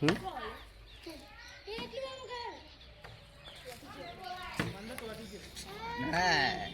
હમ? હા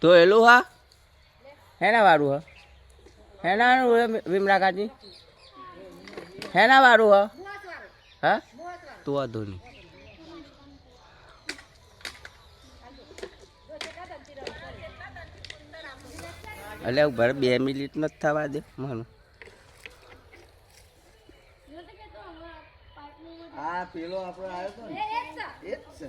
તો એલું હા? હેના વાળું હ? હેના વિમલા કાચી હેના વાળું હ? હા? તો આ નહીં. એટલે ઊભા બે મિનિટ નથી થવા દે મને. આ પેલો આપણો આવ્યો તો ને. એ જ છે.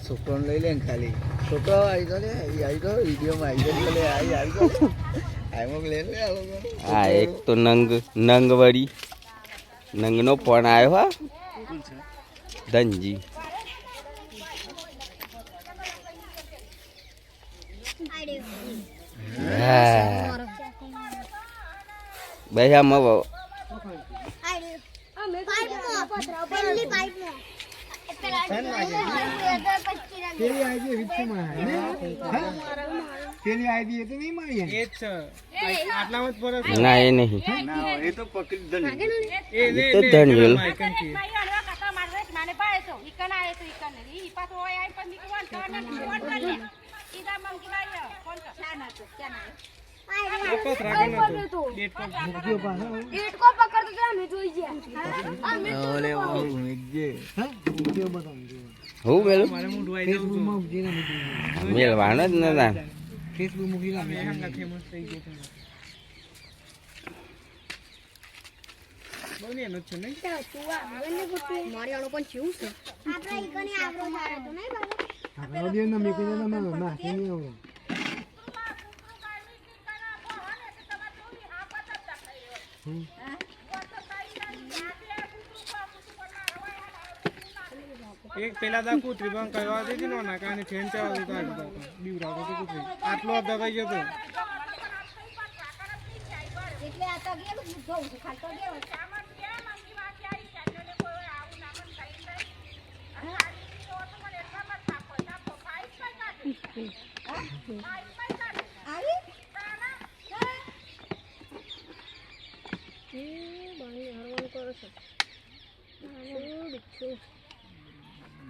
છોકરોને લઈ લે ને ખાલી. છોકરો આવી તો લે આવી તો વિડીયોમાં આવી તો લે આવી આવી તો આ લે લે આ હા એક તો નંગ નંગ વળી નંગનો ફોન આવ્યો હા? ધનજી. વ- પેલી આવી વિક્ષમાં પેલી આવી તો નહીં. મારી એ જ આટલામાં જ પરત ના એ નહીં ના એ તો પકડી દે એ એ તો ધનવેલ ઇટકો પકડતો તો અમે જોઈ ગયા ઓલે ઓ મેજે હું મેલું? મૂકી મેલવાનો જ નતા. ફેસબુક મૂકીને ફેમસ થઈ ગયો બહુ એનો છે નહીં મારી આનો પણ કેવું છે આપણે ઈકને આવરો સારો તો નહીં બાબા આપણે ઓડિયો ના મેકી દે ના ના નહીં આવડે એક પેલા દા કૂતરી બંધ કરવા દીધી નો ના કાને ફેન ચાવા દીધો દીધો બીવરાવો તો કૂતરી. આટલો દબાઈ ગયો તો. એટલે આ તો ગેલું જોઉં છું ખાતો ગેલો કરો હોય કાતે બે હિસન તો કાને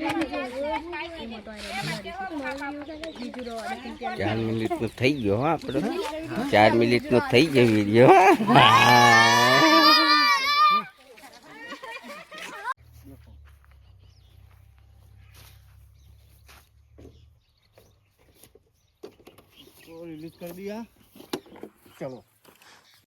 બીજું મિનિટ ચાર મિનિટનો થઈ ગયો આપડે ચાર મિનિટનો થઈ ગયો વીડિયો રિલીઝ કરી દિયા ચલો